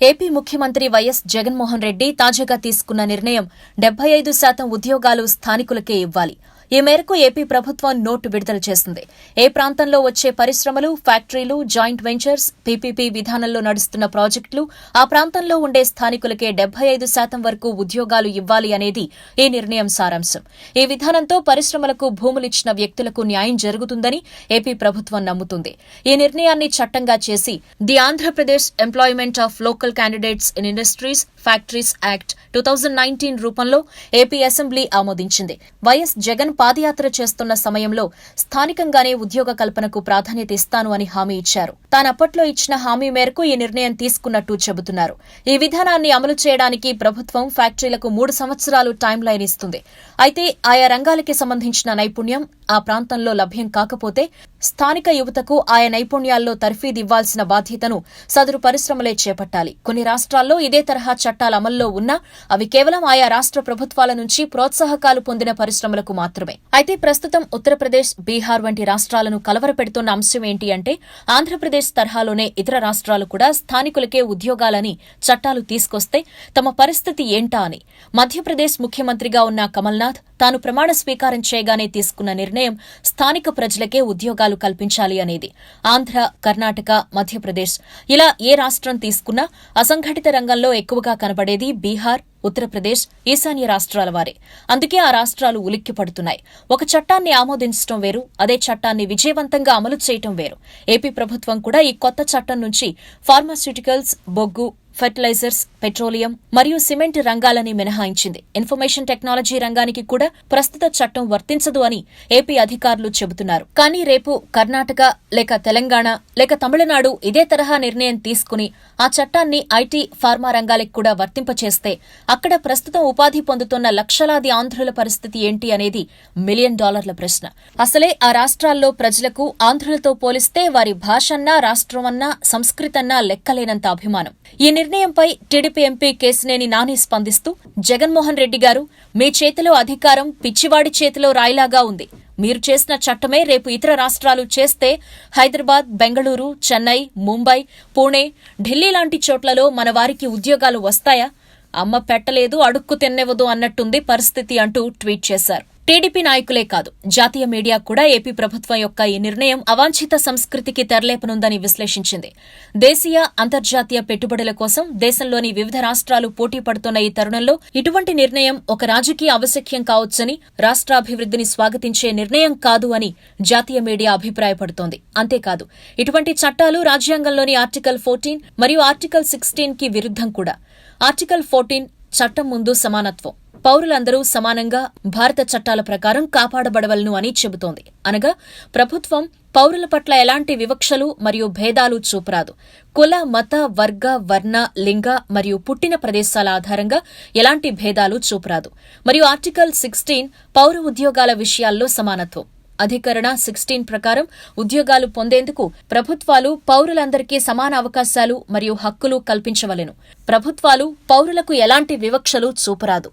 AP ముఖ్యమంత్రి YS Jaganmohan Reddy తాజాగా తీసుకున్న నిర్ణయం డెబ్బై ఐదు శాతం ఉద్యోగాలు స్థానికులకే ఇవ్వాలి. ఈ మేరకు ఏపీ ప్రభుత్వం నోటు విడుదల చేసింది. ఏ ప్రాంతంలో వచ్చే పరిశ్రమలు ఫ్యాక్టరీలు జాయింట్ వెంచర్స్ పీపీపీ విధానంలో నడుస్తున్న ప్రాజెక్టులు ఆ ప్రాంతంలో ఉండే స్థానికులకే డెబ్బై ఐదు శాతం వరకు ఉద్యోగాలు ఇవ్వాలి అనేది ఈ నిర్ణయం సారాంశం. ఈ విధానంతో పరిశ్రమలకు భూములిచ్చిన వ్యక్తులకు న్యాయం జరుగుతుందని ఏపీ ప్రభుత్వం నమ్ముతుంది. ఈ నిర్ణయాన్ని చట్టంగా చేసి the Andhra Pradesh employment of local candidates in industries factories act two thousand nineteen రూపంలో ఏపీ అసెంబ్లీ ఆమోదించింది. వైఎస్ జగన్ పాదయాత్ర చేస్తున్న సమయంలో స్థానికంగానే ఉద్యోగ కల్పనకు ప్రాధాన్యత ఇస్తాను అని హామీ ఇచ్చారు. తానప్పట్లో ఇచ్చిన హామీ మేరకు ఈ నిర్ణయం తీసుకున్నట్టు చెబుతున్నారు. ఈ విధానాన్ని అమలు చేయడానికి ప్రభుత్వం ఫ్యాక్టరీలకు మూడు సంవత్సరాలు టైం లైన్ ఇస్తుంది. అయితే ఆయా రంగాలకి సంబంధించిన నైపుణ్యం ఆ ప్రాంతంలో లభ్యం కాకపోతే స్థానిక యువతకు ఆయా నైపుణ్యాల్లో తర్ఫీదివ్వాల్సిన బాధ్యతను సదరు పరిశ్రమలే చేపట్టాలి. కొన్ని రాష్ట్రాల్లో ఇదే తరహా చట్టాలు అమల్లో ఉన్నా అవి కేవలం ఆయా రాష్ట్ర ప్రభుత్వాల నుంచి ప్రోత్సాహకాలు పొందిన పరిశ్రమలకు మాత్రమే. అయితే ప్రస్తుతం ఉత్తరప్రదేశ్ బీహార్ వంటి రాష్ట్రాలను కలవరపెడుతున్న అంశం ఏంటి అంటే ఆంధ్రప్రదేశ్ తరహాలోనే ఇతర రాష్ట్రాలు కూడా స్థానికులకే ఉద్యోగాలని చట్టాలు తీసుకొస్తే తమ పరిస్థితి ఏంటా అని. మధ్యప్రదేశ్ ముఖ్యమంత్రిగా ఉన్న కమల్నాథ్ తాను ప్రమాణ స్వీకారం చేయగానే తీసుకున్న నిర్ణయం స్థానిక ప్రజలకే ఉద్యోగాలు కల్పించాలి అనేది. ఆంధ్ర కర్ణాటక మధ్యప్రదేశ్ ఇలా ఏ రాష్ట్రం తీసుకున్నా అసంఘటిత రంగంలో ఎక్కువగా కనబడేది బీహార్ ఉత్తరప్రదేశ్ ఈశాన్య రాష్ట్రాల వారే. అందుకే ఆ రాష్ట్రాలు ఉలిక్కి పడుతున్నాయి ఒక చట్టాన్ని ఆమోదించడం వేరు అదే చట్టాన్ని విజయవంతంగా అమలు చేయటం వేరు. ఏపీ ప్రభుత్వం కూడా ఈ కొత్త చట్టం నుంచి ఫార్మాస్యూటికల్స్ బొగ్గు ఫెర్టిలైజర్స్ పెట్రోలియం మరియు సిమెంట్ రంగాలని మినహాయించింది. ఇన్ఫర్మేషన్ టెక్నాలజీ రంగానికి కూడా ప్రస్తుత చట్టం వర్తించదు అని ఏపీ అధికారులు చెబుతున్నారు. కానీ రేపు కర్ణాటక లేక తెలంగాణ లేక తమిళనాడు ఇదే తరహా నిర్ణయం తీసుకుని ఆ చట్టాన్ని ఐటీ ఫార్మా రంగాలకు కూడా వర్తింపచేస్తే అక్కడ ప్రస్తుతం ఉపాధి పొందుతున్న లక్షలాది ఆంధ్రుల పరిస్థితి ఏంటి అనేది మిలియన్ డాలర్ల ప్రశ్న. అసలే ఆ రాష్ట్రాల్లో ప్రజలకు ఆంధ్రులతో పోలిస్తే వారి భాషన్నా రాష్ట్రమన్నా సంస్కృతన్నా లెక్కలేనంత అభిమానం. ఈ నిర్ణయంపై టీడీపీ ఎంపీ కేసినేని నాని స్పందిస్తూ జగన్మోహన్ రెడ్డి గారు మీ చేతిలో అధికారం పిచ్చివాడి చేతిలో రాయిలాగా ఉంది. మీరు చేసిన చట్టమే రేపు ఇతర రాష్ట్రాలు చేస్తే హైదరాబాద్ బెంగళూరు చెన్నై ముంబై పూణే ఢిల్లీ లాంటి చోట్లలో మన వారికి ఉద్యోగాలు వస్తాయా? అమ్మ పెట్టలేదు అడుక్కు తిన్నెవదు అన్నట్టుంది పరిస్థితి అంటూ ట్వీట్ చేశారు. టీడీపీ నాయకులే కాదు జాతీయ మీడియా కూడా ఏపీ ప్రభుత్వం యొక్క ఈ నిర్ణయం అవాంఛిత సంస్కృతికి తెరలేపనుందని విశ్లేషించింది. దేశీయ అంతర్జాతీయ పెట్టుబడుల కోసం దేశంలోని వివిధ రాష్ట్రాలు పోటీ పడుతున్న ఈ తరుణంలో ఇటువంటి నిర్ణయం ఒక రాజకీయ అవశక్యం కావచ్చని రాష్ట్రాభివృద్ధిని స్వాగతించే నిర్ణయం కాదు అని జాతీయ మీడియా అభిప్రాయపడుతోంది. అంతేకాదు ఇటువంటి చట్టాలు రాజ్యాంగంలోని ఆర్టికల్ ఫోర్టీన్ మరియు ఆర్టికల్ సిక్స్టీన్కి విరుద్ధం కూడా. ఆర్టికల్ ఫోర్టీన్ చట్టం ముందు సమానత్వం. పౌరులందరూ సమానంగా భారత చట్టాల ప్రకారం కాపాడబడవలను అని చెబుతోంది. అనగా ప్రభుత్వం పౌరుల పట్ల ఎలాంటి వివక్షలు మరియు భేదాలు చూపరాదు. కుల మత వర్గ వర్ణ లింగ మరియు పుట్టిన ప్రదేశాల ఆధారంగా ఎలాంటి భేదాలు చూపరాదు. మరియు ఆర్టికల్ సిక్స్టీన్ పౌర ఉద్యోగాల విషయాల్లో సమానత్వం. అధికరణ సిక్స్టీన్ ప్రకారం ఉద్యోగాలు పొందేందుకు ప్రభుత్వాలు పౌరులందరికీ సమాన అవకాశాలు మరియు హక్కులు కల్పించవలెను. ప్రభుత్వాలు పౌరులకు ఎలాంటి వివక్షలు చూపరాదు.